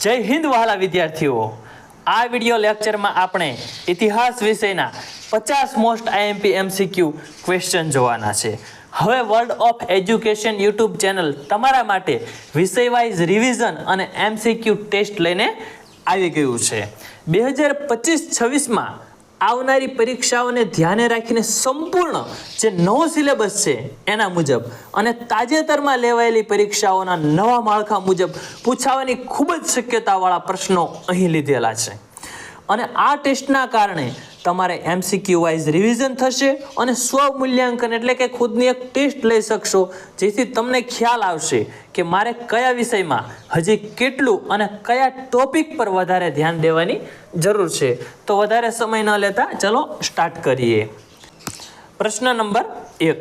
જય હિન્દ વહાલા વિદ્યાર્થીઓ. આ વિડિયો લેક્ચરમાં આપણે ઇતિહાસ વિષયના પચાસ મોસ્ટ આઈએમપી એમસીક્યુ ક્વેશ્ચન જોવાના છે. હવે world of education YouTube channel તમારા માટે વિષય વાઇઝ રિવિઝન અને એમસીક્યુ ટેસ્ટ લઈને આવી ગયું છે. બે હજાર પચીસ છવ્વીસમાં આવનારી પરીક્ષાઓને ધ્યાને રાખીને સંપૂર્ણ જે નવો સિલેબસ છે એના મુજબ અને તાજેતરમાં લેવાયેલી પરીક્ષાઓના નવા માળખા મુજબ પૂછાવાની ખૂબ જ શક્યતાવાળા પ્રશ્નો અહીં લીધેલા છે. અને આ ટેસ્ટના કારણે તમારે એમસીક્યુ વાઇઝ રિવિઝન થશે અને સ્વમૂલ્યાંકન એટલે કે ખુદની એક ટેસ્ટ લઈ શકશો, જેથી તમને ખ્યાલ આવશે કે મારે કયા વિષયમાં હજી કેટલું અને કયા ટોપિક પર વધારે ધ્યાન દેવાની જરૂર છે. તો વધારે સમય ન લેતા ચલો સ્ટાર્ટ કરીએ. પ્રશ્ન નંબર એક.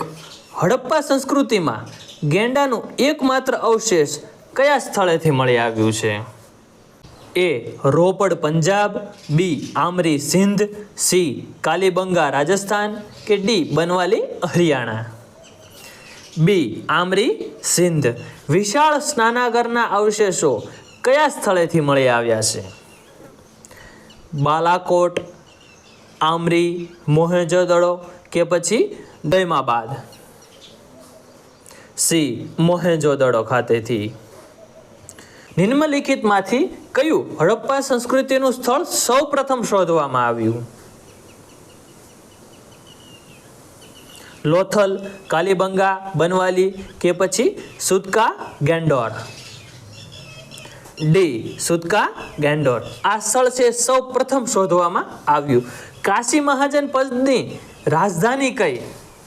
હડપ્પા સંસ્કૃતિમાં ગેંડાનું એકમાત્ર અવશેષ કયા સ્થળેથી મળી આવ્યું છે? A Ropar Punjab, B Amri Sindh, C Kalibangan Rajasthan કે ડી બનવાલી હરિયાણા. બી આમરી સિંધ. વિશાળ સ્નાનાગરના અવશેષો કયા સ્થળેથી મળી આવ્યા છે? બાલાકોટ, આમરી, મોહેજોદડો કે પછી દૈમાબાદ? સી મોહેજોદડો ખાતેથી. નિમ્નલિખિતમાંથી કયું હડપ્પા સંસ્કૃતિનું સ્થળ સૌ પ્રથમ શોધવામાં આવ્યું? લોથલ, કાલીબંગા, બનવાલી કે પછી સુતકા, ગેંડોર? ડી, સુતકા, ગેંડોર. આ સ્થળ છે સૌ પ્રથમ શોધવામાં આવ્યું. કાશી મહાજન પદની રાજધાની કઈ?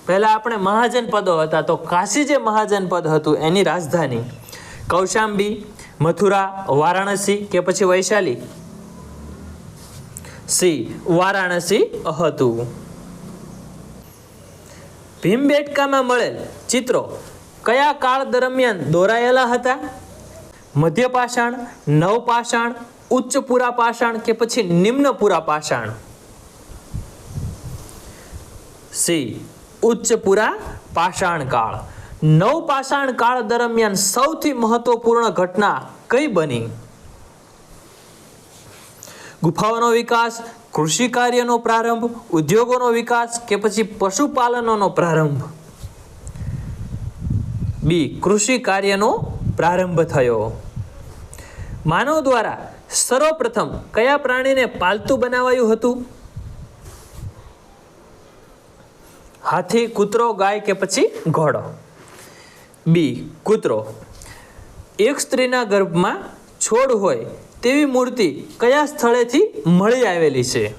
પહેલા આપણે મહાજન પદો હતા તો કાશી જે મહાજન પદ હતું એની રાજધાની કૌશાંબી મથુરા, વારાણસી કે પછી વૈશાલી? સી, વારાણસી હતું. ભીમબેટકામાં મળેલ ચિત્રો કયા કાળ દરમિયાન દોરાયેલા હતા? મધ્યપાષાણ, નવપાષાણ ઉચ્ચ પુરાપાષાણ કે પછી નિમ્ન પુરાપાષાણ સી, ઉચ્ચપુરા પાષાણ કાળ. નવપાષાણ કાળ દરમિયાન સૌથી મહત્વપૂર્ણ ઘટના કઈ બની? ગુફાઓનો વિકાસ, કૃષિ કાર્યનો પ્રારંભ, ઉદ્યોગોનો વિકાસ કે પછી પશુપાલનનો પ્રારંભ? બી, કૃષિ કાર્યનો પ્રારંભ થયો. માનવ દ્વારા સર્વપ્રથમ કયા પ્રાણીને પાલતું બનાવાયું હતું? હાથી, કૂતરો, ગાય કે પછી ઘોડો? બી, કૂતરો. એક સ્ત્રીના ગર્ભમાં છોડ હોય તેવી મૂર્તિ કયા સ્થળેથી મળી આવેલી છે?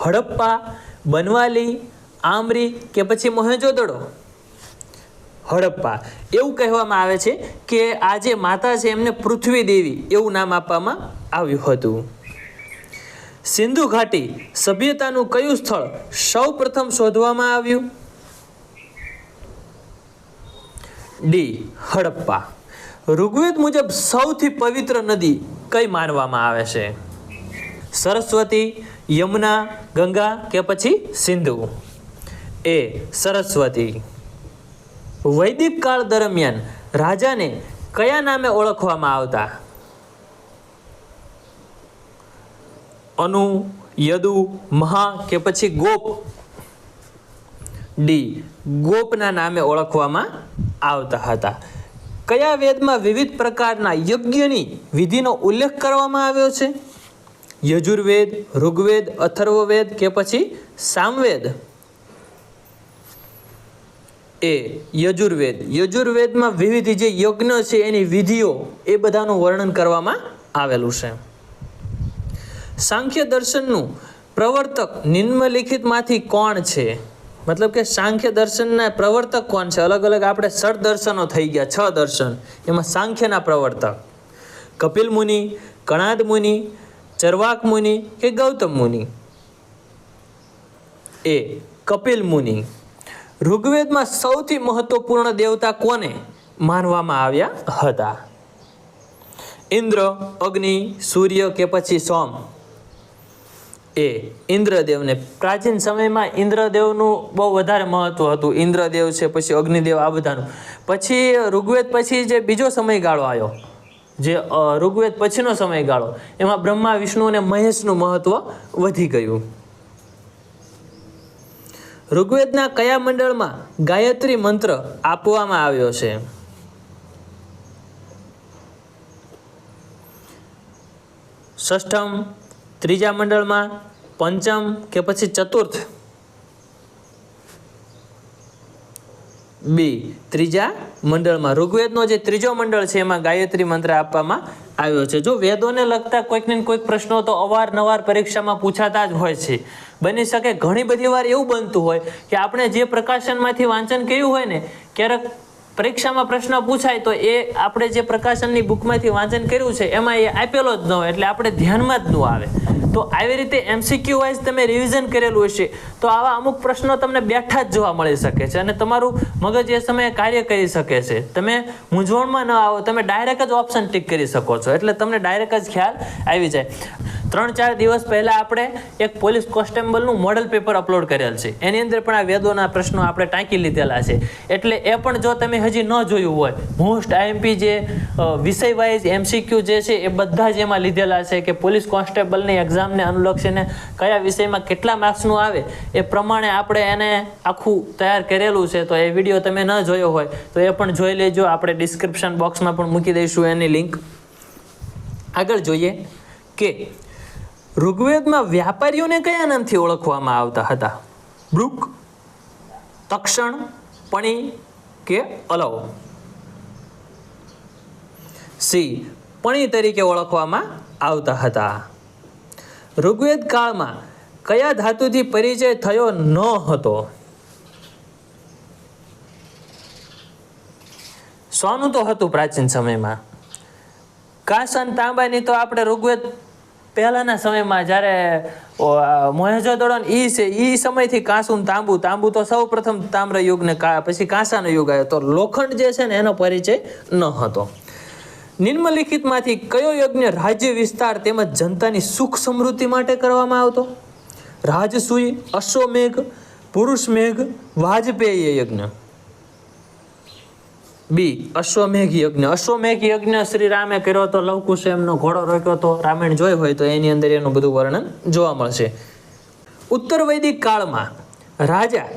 હડપ્પા, બનવાલી, આમરી કે પછી મોહેજોદડો હડપ્પા. એવું કહેવામાં આવે છે કે આ જે માતા છે એમને પૃથ્વી દેવી એવું નામ આપવામાં આવ્યું હતું. સિંધુ ઘાટી સભ્યતાનું કયું સ્થળ સૌ પ્રથમ શોધવામાં આવ્યું? ડી, હડપ્પા. ઋગ્વેદ મુજબ સૌથી પવિત્ર નદી કઈ માનવામાં આવે છે? સરસ્વતી, યમુના, ગંગા કે પછી સિંધુ? એ, સરસ્વતી. વૈદિક કાળ દરમિયાન રાજાને કયા નામે ઓળખવામાં આવતા? અનુ, યદુ, મહા કે પછી ગોપ? ડી, ગોપના નામે ઓળખવામાં આવતા હતા. કયા વેદમાં વિવિધ પ્રકારના યજ્ઞની વિધિનો ઉલ્લેખ કરવામાં આવ્યો છે? યજુર્વેદ, ઋગ્વેદ, અથર્વવેદ કે પછી સામવેદ? એ, યજુર્વેદ. યજુર્વેદમાં વિવિધ જે યજ્ઞ છે, એની વિધિઓ, એ બધાનું વર્ણન કરવામાં આવેલું છે. સાંખ્ય દર્શનનું પ્રવર્તક નિમ્નલિખિતમાંથી કોણ છે? મતલબ કે સાંખ્ય દર્શનના પ્રવર્તક કોણ છે? અલગ અલગ આપણે ષડ દર્શનો થઈ ગયા, છ દર્શન. એમાં સાંખ્યના પ્રવર્તક. કપિલ મુનિ, કણાદ મુનિ, ચરવાક મુનિ કે ગૌતમ મુનિ? એ કપિલ મુનિ. ઋગ્વેદમાં સૌથી મહત્વપૂર્ણ દેવતા કોને માનવામાં આવ્યા હતા? ઇન્દ્ર, અગ્નિ, સૂર્ય કે પછી સોમ? એ ઇન્દ્રદેવને. પ્રાચીન સમયમાં ઇન્દ્રદેવનું બહુ વધારે મહત્વ હતું. ઇન્દ્રદેવ છે, પછી અગ્નિદેવ, આ બધાનું. પછી ઋગ્વેદ પછી જે બીજો સમયગાળો આવ્યો, જે ઋગ્વેદ પછીનો સમયગાળો, એમાં બ્રહ્મા, વિષ્ણુ અને મહેશનું મહત્વ વધી ગયું. ઋગ્વેદના કયા મંડળમાં ગાયત્રી મંત્ર આપવામાં આવ્યો છે? ષષ્ઠમ ત્રીજા મંડળમાં પંચમ કે પછી ચતુર્થ? બી, ત્રીજા મંડળમાં. ઋગ્વેદનો જે ત્રીજો મંડળ છે, એમાં ગાયત્રી મંત્ર આપવામાં આવ્યો છે. જો વેદોને લગતા કોઈકને કોઈક પ્રશ્નો તો અવારનવાર પરીક્ષામાં પૂછાતા જ હોય છે. બની શકે ઘણી બધી વાર એવું બનતું હોય કે આપણે જે પ્રકાશનમાંથી વાંચન કર્યું હોય ને, ક્યારેક પરીક્ષામાં પ્રશ્ન પૂછાય તો એ આપણે જે પ્રકાશનની બુકમાંથી વાંચન કર્યું છે, એમાં એ આપેલો જ ન હોય, એટલે આપણે ધ્યાનમાં જ ન આવે. તો આવી રીતે એમસીક્યુ વાઇઝ તમે રિવિઝન કરેલું હશે, તો આવા અમુક પ્રશ્નો તમને બેઠા જ જોવા મળી શકે છે અને તમારું મગજ એ સમયે કાર્ય કરી શકે છે. તમે મૂંઝવણમાં ન આવો, તમે ડાયરેક્ટ જ ઓપ્શન ટીક કરી શકો છો. એટલે તમને ડાયરેક્ટ જ ખ્યાલ આવી જાય. ત્રણ ચાર દિવસ પહેલાં આપણે એક પોલીસ કોન્સ્ટેબલનું મોડલ પેપર અપલોડ કરેલ છે. એની અંદર પણ આ વેદોના પ્રશ્નો આપણે ટાંકી લીધેલા છે. એટલે એ પણ જો તમે હજી ન જોયું હોય મોસ્ટ આઈએમપી જે વિષય વાઇઝ એમસીક્યુ જે છે એ બધા જ એમાં લીધેલા છે કે પોલીસ કોન્સ્ટેબલની એક્ઝામને અનુલક્ષીને કયા વિષયમાં કેટલા માર્ક્સનું આવે, એ પ્રમાણે આપણે એને આખું તૈયાર કરેલું છે. તો એ વીડિયો તમે ન જોયો હોય, તો એ પણ જોઈ લેજો. આપણે ડિસ્ક્રિપ્શન બોક્સમાં પણ મૂકી દઈશું એની લિંક આગળ જોઈએ કે ઋગ્વેદમાં વ્યાપારીઓને કયા નામથી ઓળખવામાં આવતા હતા? બ્રુક, તક્ષણ, પણી કે અલવ? સી, પણી તરીકે ઓળખવામાં આવતા હતા. ઋગ્વેદ કાળમાં કયા ધાતુથી પરિચય થયો ન હતો? સોનું તો હતું પ્રાચીન સમયમાં. કાંસન, તાંબાની તો આપણે ઋગ્વેદ પહેલાંના સમયમાં જ્યારે મોહેજોદડો ઈ છે, ઈ સમયથી કાંસું તાંબુ તાંબુ તો સૌ પ્રથમ તામ્ર યુગને પછી કાંસાનો યુગ આવ્યો. તો લોખંડ જે છે ને, એનો પરિચય ન હતો. નિમ્નલિખિતમાંથી કયો યજ્ઞ રાજ્ય વિસ્તાર તેમજ જનતાની સુખ સમૃદ્ધિ માટે કરવામાં આવતો? રાજસૂય, અશ્વમેઘ, પુરુષમેઘ વાજપેયી યજ્ઞ. બી, અશ્વમેઘ યજ્ઞ. અશ્વમેઘ યજ્ઞ શ્રી રામે કર્યો હતો લવકુશ એમનો ઘોડો રોક્યો તો રામાયણ જોઈ હોય તો એની અંદર એનું બધું વર્ણન જોવા મળશે. ઉત્તર વૈદિક કાળમાં રાજા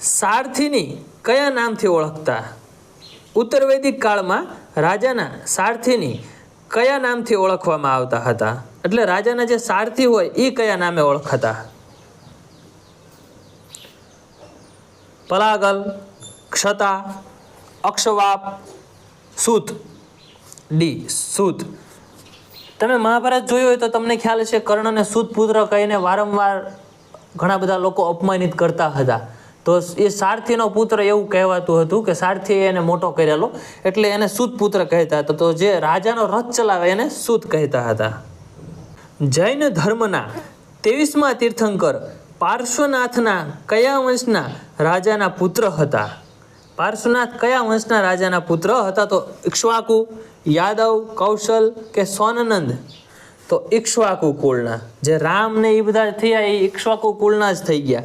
સારથીની કયા નામથી ઓળખતા? ઉત્તર વૈદિક કાળમાં રાજાના સારથીની કયા નામથી ઓળખવામાં આવતા હતા? એટલે રાજાના જે સારથી હોય એ કયા નામે ઓળખાતા? પલાગલ, ક્ષતા અક્ષવાપ, સૂત. ડી સૂત. તમે મહાભારત જોયું હોય તો તમને ખ્યાલ છે કર્ણને સૂત પુત્ર કહીને વારંવાર ઘણા બધા લોકો અપમાનિત કરતા હતા. તો એ સારથીનો પુત્ર એવું કહેવાતું હતું કે સારથીએ એને મોટો કરેલો, એટલે એને સૂત પુત્ર કહેતા હતા. તો જે રાજાનો રથ ચલાવે એને સૂત કહેતા હતા. જૈન ધર્મના ત્રેવીસમાં તીર્થંકર પાર્શ્વનાથના કયા વંશના રાજાના પુત્ર હતા? પાર્શ્વનાથ કયા વંશના રાજાના પુત્ર હતા? તો ઇક્ષ્વાકુ, યાદવ, કૌશલ કે સોનનંદ? તો ઇક્ષ્વાકુ કુળના. જે રામ ને એ બધા થયા એ ઇક્ષ્વાકુ કુળના જ થઈ ગયા.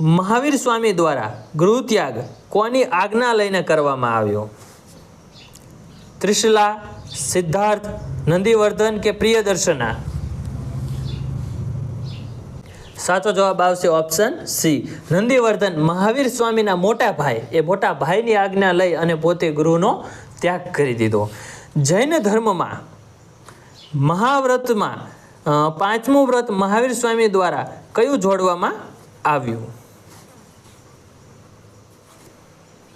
મહાવીર સ્વામી દ્વારા ગૃહત્યાગ કોની આજ્ઞા લઈને કરવામાં આવ્યો? ત્રિશલા, સિદ્ધાર્થ, નંદીવર્ધન કે પ્રિયદર્શના? સાચો જવાબ આવશે ઓપ્શન સી નંદીવર્ધન, મહાવીર સ્વામીના મોટા ભાઈ. એ મોટા ભાઈની આજ્ઞા લઈ અને પોતે ગૃહનો ત્યાગ કરી દીધો. જૈન ધર્મમાં મહાવ્રતમાં પાંચમું વ્રત મહાવીર સ્વામી દ્વારા કયું જોડવામાં આવ્યું?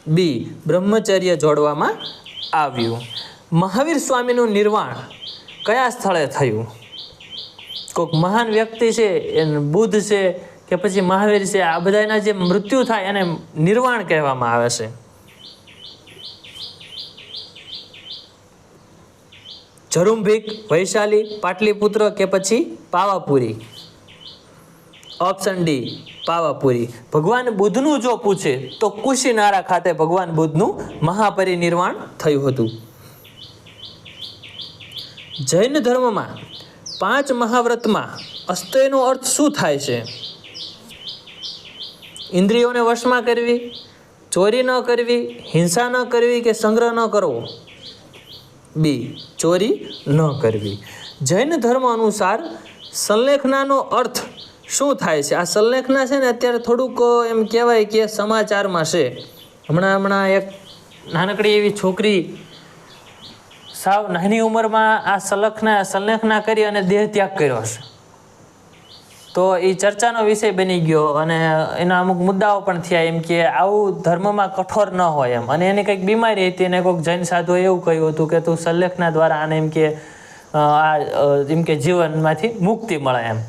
બી બ્રહ્મચર્ય જોડવામાં આવ્યું. મહાવીર સ્વામીનું નિર્વાણ કયા સ્થળે થયું? કોઈક મહાન વ્યક્તિ છે બુદ્ધ છે, કે પછી મહાવીર છે, આ બધાના જે મૃત્યુ થાય એને નિર્વાણ કહેવામાં આવે છે. જરુંભીક, વૈશાલી, પાટલીપુત્ર કે પછી પાવાપુરી? Option D, Pawapuri. ભગવાન બુદ્ધનું જો પૂછે, તો કુશીનારા ખાતે ભગવાન બુદ્ધનું મહાપરિનિર્વાણ થયું હતું. જૈન ધર્મમાં પાંચ મહાવ્રતમાં અસ્તયનો અર્થ શું થાય છે? ઇન્દ્રિયોને વશમાં કરવી, ચોરી ન કરવી, હિંસા ન કરવી કે સંગ્રહ ન કરવો? બી, ચોરી ન કરવી. જૈન ધર્મ અનુસાર સંલેખનાનો અર્થ શું થાય છે? આ સંલેખના છે ને અત્યારે થોડુંક એમ કહેવાય કે સમાચારમાં છે. હમણાં હમણાં એક નાનકડી એવી છોકરી સાવ નાની ઉંમરમાં આ સંલેખના સંલેખના કરી અને દેહ ત્યાગ કર્યો છે તો એ ચર્ચાનો વિષય બની ગયો અને એના અમુક મુદ્દાઓ પણ થયા એમ કે આવું ધર્મમાં કઠોર ન હોય એમ. અને એની કંઈક બીમારી હતી અને કોઈક જૈન સાધુએ એવું કહ્યું હતું કે તું સંલેખના દ્વારા આને એમ કે આ એમ કે જીવનમાંથી મુક્તિ મળે એમ.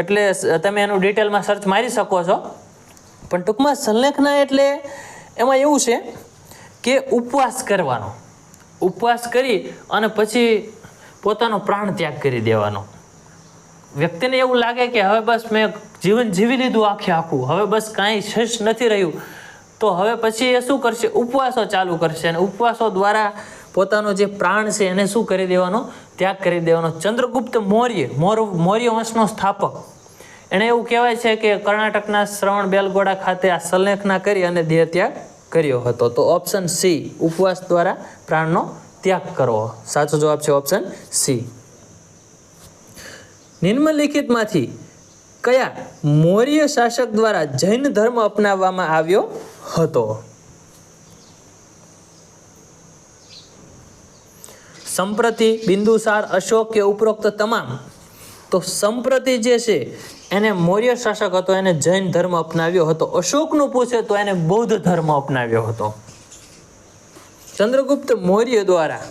એટલે તમે એનું ડિટેલમાં સર્ચ મારી શકો છો. પણ ટૂંકમાં સંલેખના એટલે એમાં એવું છે કે ઉપવાસ કરવાનો. ઉપવાસ કરી અને પછી પોતાનો પ્રાણ ત્યાગ કરી દેવાનો. વ્યક્તિને એવું લાગે કે હવે બસ મેં જીવન જીવી લીધું આખે આખું. હવે બસ કાંઈ શેષ નથી રહ્યું. તો હવે પછી એ શું કરશે? ઉપવાસો ચાલુ કરશે અને ઉપવાસો દ્વારા પોતાનો જે પ્રાણ છે એને શું કરી દેવાનો? ત્યાગ કરી દેવાનો. ચંદ્રગુપ્ત મૌર્ય, મોર, મૌર્ય વંશનો સ્થાપક. એણે એવું કહેવાય છે કે કર્ણાટકના શ્રવણ બેલગોડા ખાતે આ સંલેખના કરી અને દેહ ત્યાગ કર્યો હતો. તો ઓપ્શન સી ઉપવાસ દ્વારા પ્રાણનો ત્યાગ કરવો. સાચો જવાબ છે ઓપ્શન સી નિમ્નલિખિતમાંથી કયા મૌર્ય શાસક દ્વારા જૈન ધર્મ અપનાવવામાં આવ્યો હતો? સંપ્રતિ, બિંદુસાર, અશોક કે ઉપરોક્ત તમામ તો સંપ્રતિ જે છે, એને મૌર્ય શાસક હતો, એને જૈન ધર્મ અપનાવ્યો હતો. અશોકનું પૂછે તો એને બૌદ્ધ ધર્મ અપનાવ્યો હતો. ચંદ્રગુપ્ત મૌર્ય દ્વારા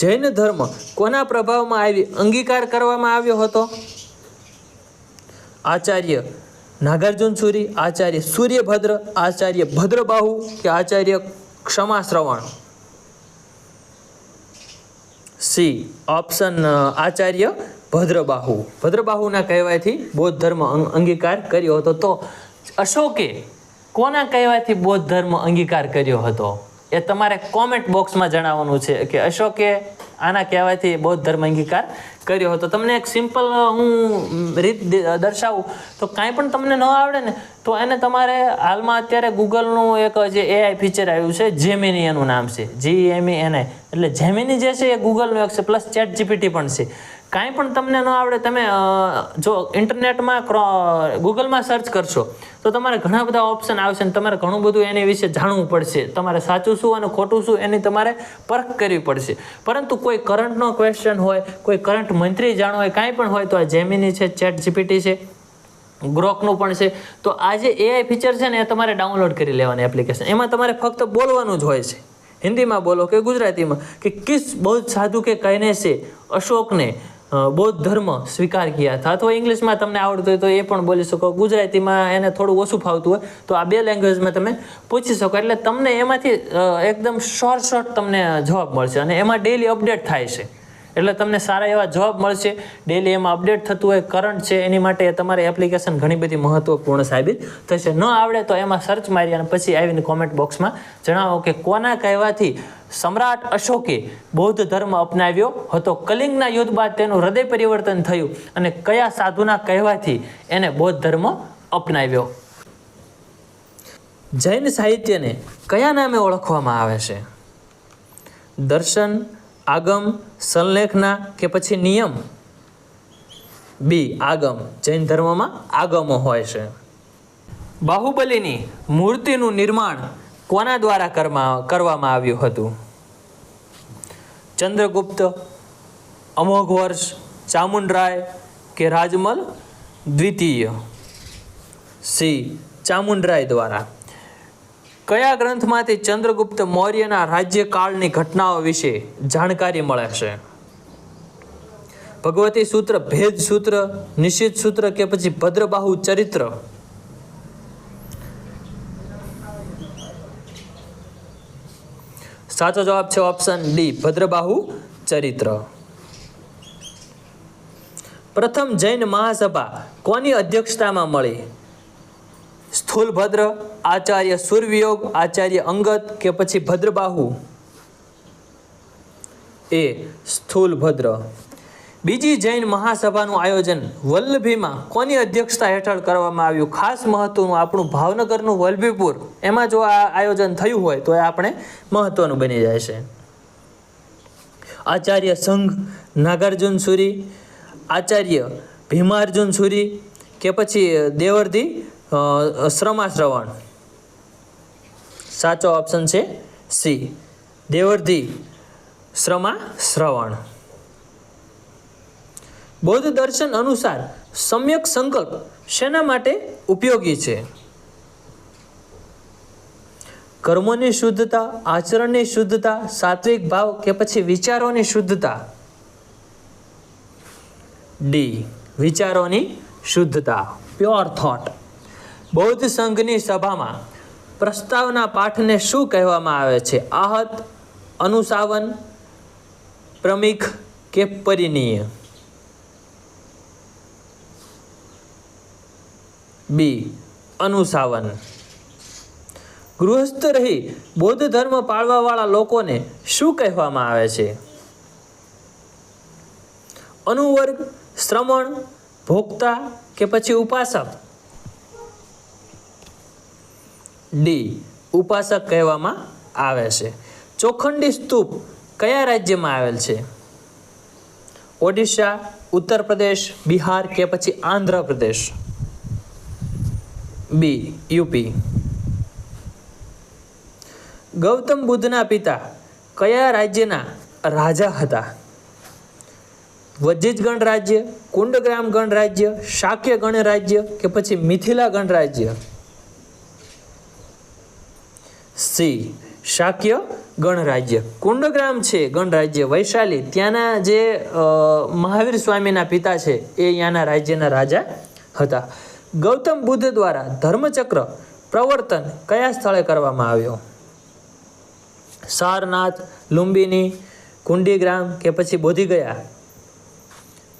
જૈન ધર્મ કોના પ્રભાવમાં આવી, અંગીકાર કરવામાં આવ્યો હતો? આચાર્ય નાગાર્જુન સુરી, આચાર્ય સૂર્યભદ્ર, આચાર્ય ભદ્રબાહુ કે આચાર્ય ક્ષમા શ્રવણ સી, ઓપ્શન આચાર્ય ભદ્રબાહુ. ભદ્રબાહુના કહેવાયથી બૌદ્ધ ધર્મ અંગીકાર કર્યો હતો. તો અશોકે કોના કહેવાયથી બૌદ્ધ ધર્મ અંગીકાર કર્યો હતો? એ તમારે કોમેન્ટ બોક્સમાં જણાવવાનું છે કે અશોકે આના કહેવાયથી બૌદ્ધ ધર્મ અંગીકાર કર્યો હતો. તમને એક સિમ્પલ હું રીત દર્શાવું. તો કાંઈ પણ તમને ન આવડે ને, તો એને તમારે હાલમાં અત્યારે ગૂગલનું એક જે એઆઈ ફીચર આવ્યું છે જેમિની એનું નામ છે. જી એમ એને એટલે જેમિની જે છે એ ગૂગલનું એક છે પ્લસ ચેટ જીપીટી પણ છે. કાંઈ પણ તમને ન આવડે, તમે જો ઇન્ટરનેટમાં ગૂગલમાં સર્ચ કરશો, તો તમારે ઘણા બધા ઓપ્શન આવશે અને તમારે ઘણું બધું એની વિશે જાણવું પડશે. તમારે સાચું શું અને ખોટું શું એની તમારે પરખ કરવી પડશે. પરંતુ કોઈ કરંટનો ક્વેશ્ચન હોય, કોઈ કરંટ મંત્રી જાણવું હોય, કાંઈ પણ હોય, તો આ જેમિની છે ચેટ જીપીટી છે ગ્રોકનું પણ છે, તો આ જે એઆઈ ફીચર છે ને, એ તમારે ડાઉનલોડ કરી લેવાની એપ્લિકેશન એમાં તમારે ફક્ત બોલવાનું જ હોય છે. હિન્દીમાં બોલો કે ગુજરાતીમાં, કે કિસ બહુ સાધુ કે કહેને છે, અશોકને બૌદ્ધ ધર્મ સ્વીકાર કર્યા હતા. અથવા ઇંગ્લિશમાં તમને આવડતું હોય તો એ પણ બોલી શકો. ગુજરાતીમાં એને થોડું ઓછું ફાવતું હોય તો આ બે લેંગ્વેજમાં તમે પૂછી શકો. એટલે તમને એમાંથી એકદમ શોર્ટ શોર્ટ તમને જવાબ મળશે અને એમાં ડેલી અપડેટ થાય છે. એટલે તમને સારા એવા જવાબ મળશે. ડેલી એમાં અપડેટ થતું હોય કરંટ છે, એની માટે તમારી એપ્લિકેશન ઘણી બધી મહત્વપૂર્ણ સાબિત થશે. ન આવડે તો એમાં સર્ચ મારી અને પછી આવીને કોમેન્ટ બોક્સમાં જણાવો કે કોના કહેવાથી સમ્રાટ અશોકે બૌદ્ધ ધર્મ અપનાવ્યો હતો? કલિંગના યુદ્ધ બાદ તેનું હૃદય પરિવર્તન થયું અને કયા સાધુના કહેવાથી એને બૌદ્ધ ધર્મ અપનાવ્યો? જૈન સાહિત્યને કયા નામે ઓળખવામાં આવે છે? દર્શન આગમ, સંલેખના કે પછી નિયમ? બી, આગમ. જૈન ધર્મમાં આગમો હોય છે. બાહુબલીની મૂર્તિનું નિર્માણ કોના દ્વારા કરવામાં આવ્યું હતું? ચંદ્રગુપ્ત અમોઘ વર્ષ ચામુંડરાય કે રાજમલ દ્વિતીય? સી, ચામુંડરાય દ્વારા. કયા ગ્રંથમાંથી ચંદ્રગુપ્ત મૌર્યના રાજ્યકાળની ઘટનાઓ વિશે જાણકારી મળે છે? ભગવતી સૂત્ર, ભેદ સૂત્ર નિશ્ચિત સૂત્ર કે પછી ભદ્રબાહુ ચરિત્ર? સાચો જવાબ છે ઓપ્શન ડી ભદ્રબાહુ ચરિત્ર. પ્રથમ જૈન મહાસભા કોની અધ્યક્ષતામાં મળી? સ્થૂલભદ્ર, આચાર્ય સૂર્યયોગ આચાર્ય અંગત કે પછી ભદ્રબાહુ? એ સ્થૂલભદ્ર. બીજી જૈન મહાસભાનું આયોજન વલ્લભીમાં કોની અધ્યક્ષતા હેઠળ કરવામાં આવ્યું? ખાસ મહત્વનું આપણું ભાવનગરનું વલ્લભીપુર. એમાં જો આ આયોજન થયું હોય તો એ આપણે મહત્વનું બની જાય છે. આચાર્ય સંઘ નાગાર્જુન સુરી, આચાર્ય ભીમાર્જુન સુરી કે પછી દેવર્ધી શ્રમાશ્રવણ સાચો ઓપ્શન છે સી દેવર્ધી શ્રમા શ્રવણ બૌદ્ધ દર્શન અનુસાર સમ્યક સંકલ્પ શેના માટે ઉપયોગી છે? કર્મોની શુદ્ધતા, આચરણની શુદ્ધતા, સાત્વિક ભાવ કે પછી વિચારોની શુદ્ધતા? ડી વિચારોની શુદ્ધતા. પ્યોર થોટ બૌદ્ધ સંઘની સભામાં પ્રસ્તાવના પાઠને શું કહેવામાં આવે છે? આહત અનુસાવન પ્રમિખ કે પરિનીય બી અનુસાવન ગૃહસ્થ રહી બૌદ્ધ ધર્મ પાળવાવાળા લોકોને શું કહેવામાં આવે છે? અનુવર્ગ, શ્રમણ, ભોક્તા કે પછી ઉપાસક? ડી ઉપાસક કહેવામાં આવે છે. ચોખંડી સ્તૂપ કયા રાજ્યમાં આવેલ છે? ઓડિશા, ઉત્તર પ્રદેશ, બિહાર કે પછી આંધ્ર પ્રદેશ? બી, યુપી. ગૌતમ બુદ્ધના પિતા કયા રાજ્યના રાજા હતા? વજિજ ગણરાજ્ય કુંડગ્રામ ગણરાજ્ય શાક્ય ગણરાજ્ય કે પછી મિથિલા ગણરાજ્ય સી. શાક્ય ગણરાજ્ય. કુંડગ્રામ છે, ગણરાજ્ય. વૈશાલી. ત્યાંના જે મહાવીર સ્વામીના પિતા છે, એ ત્યાંના રાજ્યના રાજા હતા. ગૌતમ બુદ્ધ દ્વારા ધર્મચક્ર પ્રવર્તન કયા સ્થળે કરવામાં આવ્યો? સારનાથ, લુંબિની, કુંડીગ્રામ કે પછી બોધિગયા?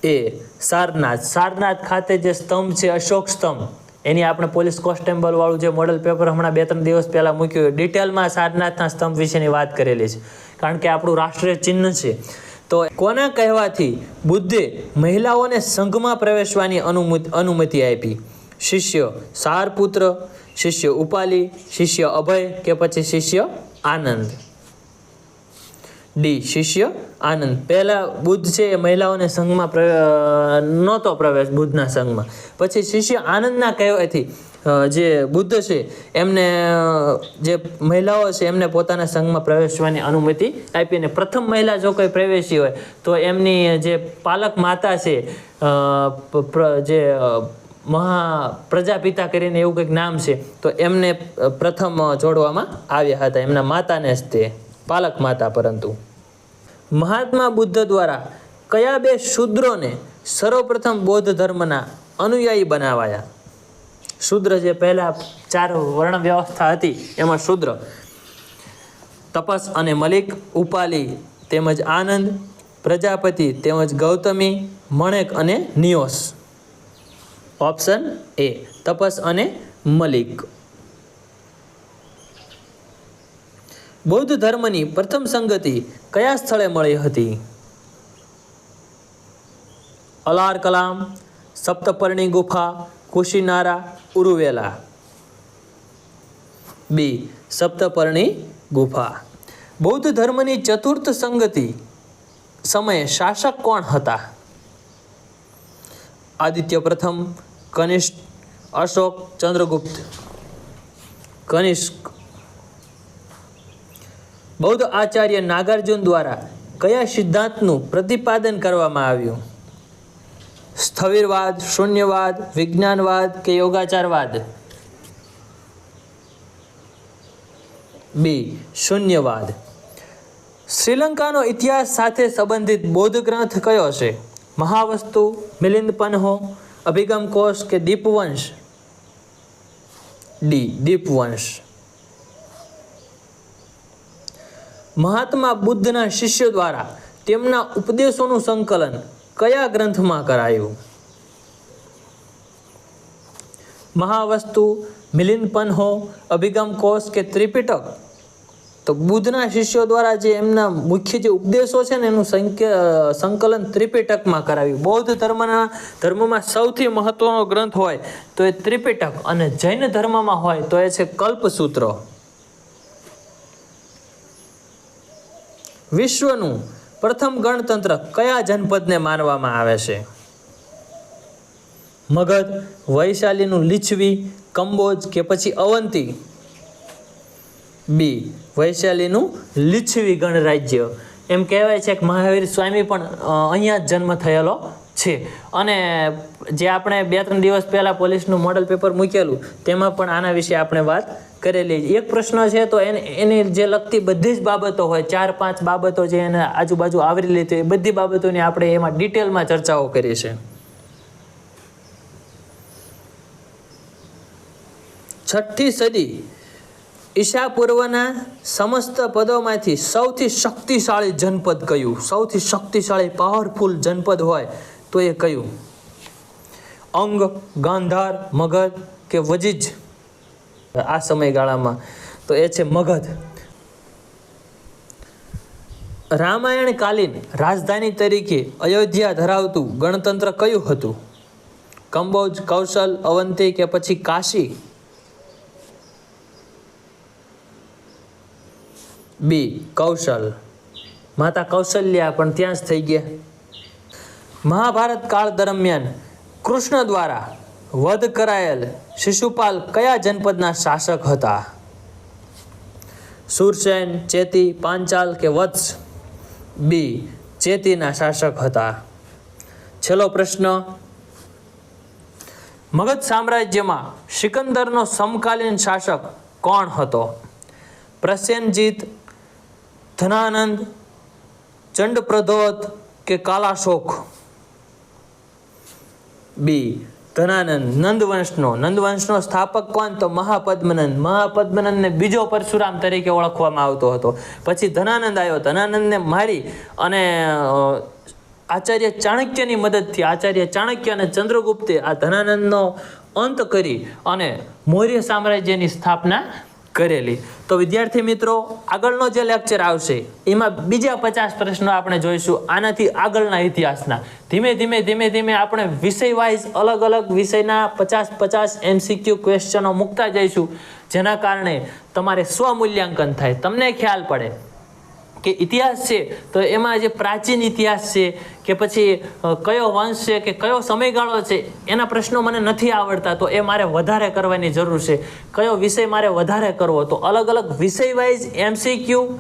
એ, સારનાથ. સારનાથ ખાતે જે સ્તંભ છે, અશોક સ્તંભ. એની આપણે પોલીસ કોન્સ્ટેબલવાળું જે મોડલ પેપર હમણાં બે ત્રણ દિવસ પહેલાં મૂક્યું ડિટેલમાં સારનાથના સ્તંભ વિશેની વાત કરેલી છે. કારણ કે આપણું રાષ્ટ્રીય ચિહ્ન છે. તો કોના કહેવાથી બુદ્ધે મહિલાઓને સંઘમાં પ્રવેશવાની અનુમતિ આપી? શિષ્ય સારપુત્ર, શિષ્ય ઉપાલી, શિષ્ય અભય કે પછી શિષ્ય આનંદ? ડી, શિષ્ય આનંદ. પહેલાં બુદ્ધ છે એ મહિલાઓને સંઘમાં નહોતો પ્રવેશ બુદ્ધના સંઘમાં. પછી શિષ્ય આનંદના કહેવાથી જે બુદ્ધ છે, એમને જે મહિલાઓ છે એમને પોતાના સંઘમાં પ્રવેશવાની અનુમતિ આપી અને પ્રથમ મહિલા જો કોઈ પ્રવેશી હોય, તો એમની જે પાલક માતા છે જે મહા પ્રજાપિતા કરીને એવું કંઈક નામ છે, તો એમને પ્રથમ જોડવામાં આવ્યા હતા. એમના માતાને જ તે, પાલક માતા પરંતુ. મહાત્મા બુદ્ધ દ્વારા કયા બે શૂદ્રોને સર્વપ્રથમ બૌદ્ધ ધર્મના અનુયાયી બનાવાયા? શૂદ્ર જે પહેલા ચાર વર્ણ વ્યવસ્થા હતી, એમાં શૂદ્ર, તપસ અને મલિક, ઉપાલી, તેમજ આનંદ, પ્રજાપતિ, તેમજ ગૌતમી, મણેક અને નિયોસ. ઓપ્શન એ, તપસ અને મલિક. બૌદ્ધ ધર્મની પ્રથમ સંગતિ કયા સ્થળે મળી હતી? અલાર કલામ, સપ્તપર્ણી ગુફા, કુશીનારા, ઉરુવેલા. બી, સપ્તપર્ણી ગુફા. બૌદ્ધ ધર્મની ચતુર્થ સંગતિ સમયે શાસક કોણ હતા? આદિત્ય પ્રથમ કનિષ્ક અશોક ચંદ્રગુપ્ત. કનિષ્ક બૌદ્ધ આચાર્ય નાગાર્જુન દ્વારા કયા સિદ્ધાંતનું પ્રતિપાદન કરવામાં આવ્યું? સ્થવિરવાદ, શૂન્યવાદ, વિજ્ઞાનવાદ કે યોગાચારવાદ? બી શૂન્યવાદ. શ્રીલંકાનો ઇતિહાસ સાથે સંબંધિત બૌદ્ધ ગ્રંથ કયો છે? મહાવસ્તુ, મિલિંદ પન્હો, અભિગમ કોષ કે દીપવંશ? ડી દીપવંશ. મહાત્મા બુદ્ધના શિષ્યો દ્વારા તેમના ઉપદેશોનું સંકલન કયા ગ્રંથમાં કરાયું? મહાવસ્તુ મિલિંદ પન્હો, અભિગમ કોષ કે ત્રિપિટક? તો બુદ્ધના શિષ્યો દ્વારા જે એમના મુખ્ય જે ઉપદેશો છે ને એનું સંકલન ત્રિપિટકમાં કરાવ્યું બૌદ્ધ ધર્મના, ધર્મમાં સૌથી મહત્વનો ગ્રંથ હોય તો એ ત્રિપિટક અને જૈન ધર્મમાં હોય તો એ છે કલ્પસૂત્ર. વિશ્વનું પ્રથમ ગણતંત્ર કયા જનપદને માનવામાં આવે છે? મગધ, વૈશાલીનું લીછવી, કંબોજ કે પછી અવંતી? બી, વૈશાલીનું લીછવી ગણરાજ્ય. એમ કહેવાય છે કે મહાવીર સ્વામી પણ અહીંયા જ જન્મ થયેલો છે. અને જે આપણે બે ત્રણ દિવસ પહેલાં પોલીસનું મોડલ પેપર મૂકેલું, તેમાં પણ આના વિશે આપણે વાત કરેલી. એક પ્રશ્ન છે તો એને જે લગતી બધી જ બાબતો હોય, ચાર પાંચ બાબતો જે એને આજુબાજુ આવરી લીધી એ બધી બાબતોની આપણે એમાં ડિટેલમાં ચર્ચાઓ કરી છે. છઠ્ઠી સદી, ઈશા પૂર્વના સમસ્ત પદોમાંથી સૌથી શક્તિશાળી જનપદ કયું? સૌથી શક્તિશાળી પાવરફુલ જનપદ હોય તો એ કયું? અંગ, ગાંધાર, મગધ કે વજીજ? આ સમયગાળામાં તો એ છે મગધ. રામાયણ કાલીન રાજધાની તરીકે અયોધ્યા ધરાવતું ગણતંત્ર કયું હતું? કંબોજ, કૌશલ, અવંતી કે પછી કાશી? બી, કૌશલ. માતા કૌશલ્યા પણ ત્યાં જ થઈ ગયા. મહાભારત કાળ દરમિયાન કૃષ્ણ દ્વારા વધ કરાયેલ શિશુપાલ કયા જનપદના શાસક હતા? સુરસેન, ચેતી, પાંચાલ કે વત્સ? બી, ચેતીના શાસક હતા. છેલ્લો પ્રશ્ન. મગધ સામ્રાજ્યમાં સિકંદરનો સમકાલીન શાસક કોણ હતો? પ્રસેનજીત ધનાનંદ, ચંડપ્રધોત કે કાલાશોક? બી ધનાનંદ નંદવંશનો. નંદવંશનો સ્થાપક કોણ? તો મહાપદ્મનંદ. મહાપદ્મનંદને બીજો પરશુરામ તરીકે ઓળખવામાં આવતો હતો. પછી ધનાનંદ આવ્યો. ધનાનંદને મારી અને આચાર્ય ચાણક્યની મદદથી, આચાર્ય ચાણક્ય અને ચંદ્રગુપ્તે આ ધનાનંદનો અંત કરી અને મૌર્ય સામ્રાજ્યની સ્થાપના કરેલી. તો વિદ્યાર્થી મિત્રો, આગળનો જે લેક્ચર આવશે, એમાં બીજા પચાસ પ્રશ્નો આપણે જોઈશું આનાથી આગળના ઇતિહાસના. ધીમે ધીમે ધીમે ધીમે આપણે વિષય વાઇઝ અલગ અલગ વિષયના પચાસ પચાસ એમસીક્યુ ક્વેશ્ચનો મૂકતા જઈશું, જેના કારણે તમારે સ્વમૂલ્યાંકન થાય. તમને ખ્યાલ પડે. કે ઇતિહાસ છે, તો એમાં જે પ્રાચીન ઇતિહાસ છે, કે પછી કયો વંશ છે, કે કયો સમયગાળો છે, એના પ્રશ્નો મને નથી આવડતા, તો એ મારે વધારે કરવાની જરૂર છે. કયો વિષય મારે વધારે કરવો, તો અલગ અલગ વિષય વાઇઝ એમસીક્યુ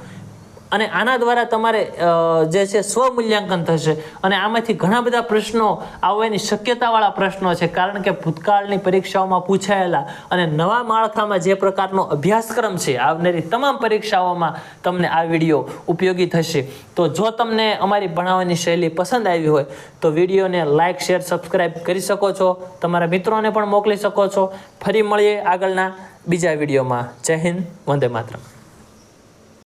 અને આના દ્વારા તમારે જે છે સ્વમૂલ્યાંકન થશે. અને આમાંથી ઘણા બધા પ્રશ્નો આવવાની શક્યતાવાળા પ્રશ્નો છે. કારણ કે ભૂતકાળની પરીક્ષાઓમાં પૂછાયેલા અને નવા માળખામાં જે પ્રકારનો અભ્યાસક્રમ છે, આવનારી તમામ પરીક્ષાઓમાં તમને આ વીડિયો ઉપયોગી થશે. તો જો તમને અમારી ભણાવવાની શૈલી પસંદ આવી હોય, તો વિડીયોને લાઇક શેર સબસ્ક્રાઈબ કરી શકો છો. તમારા મિત્રોને પણ મોકલી શકો છો. ફરી મળીએ આગળના બીજા વિડીયોમાં. જય હિન્દ. વંદે માતરમ.